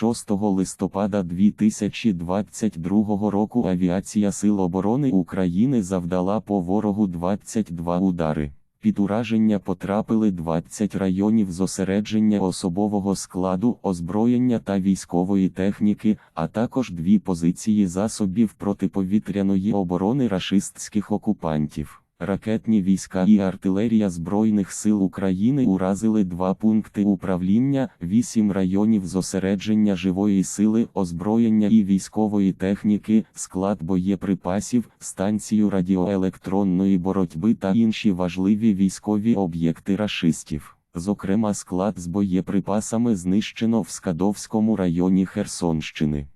6 листопада 2022 року авіація Сил оборони України завдала по ворогу 22 удари. Під ураження потрапили 20 районів зосередження особового складу, озброєння та військової техніки, а також дві позиції засобів протиповітряної оборони рашистських окупантів. Ракетні війська і артилерія Збройних сил України уразили два пункти управління, вісім районів зосередження живої сили, озброєння і військової техніки, склад боєприпасів, станцію радіоелектронної боротьби та інші важливі військові об'єкти рашистів. Зокрема, склад з боєприпасами знищено в Скадовському районі Херсонщини.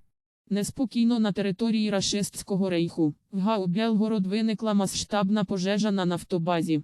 Неспокійно на території Рашистського рейху. В Гау Белгород виникла масштабна пожежа на нафтобазі.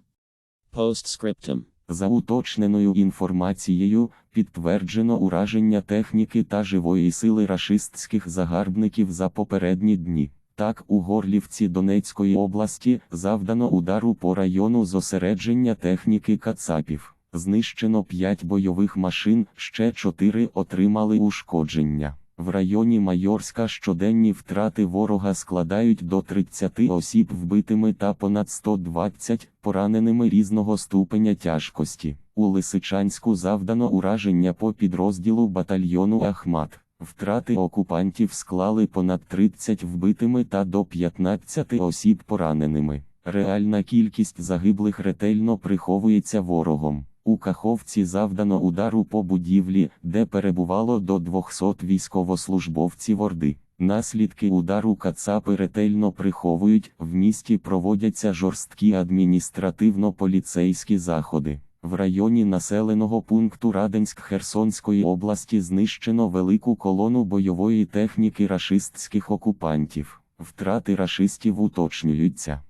Postscriptum. За уточненою інформацією, підтверджено ураження техніки та живої сили рашистських загарбників за попередні дні. Так, у Горлівці Донецької області завдано удару по району зосередження техніки Кацапів. Знищено 5 бойових машин, ще 4 отримали ушкодження. В районі Майорська щоденні втрати ворога складають до 30 осіб вбитими та понад 120 пораненими різного ступеня тяжкості. У Лисичанську завдано ураження по підрозділу батальйону Ахмат. Втрати окупантів склали понад 30 вбитими та до 15 осіб пораненими. Реальна кількість загиблих ретельно приховується ворогом. У Каховці завдано удару по будівлі, де перебувало до 200 військовослужбовців Орди. Наслідки удару Кацапи ретельно приховують, в місті проводяться жорсткі адміністративно-поліцейські заходи. В районі населеного пункту Раденськ Херсонської області знищено велику колону бойової техніки рашистських окупантів. Втрати рашистів уточнюються.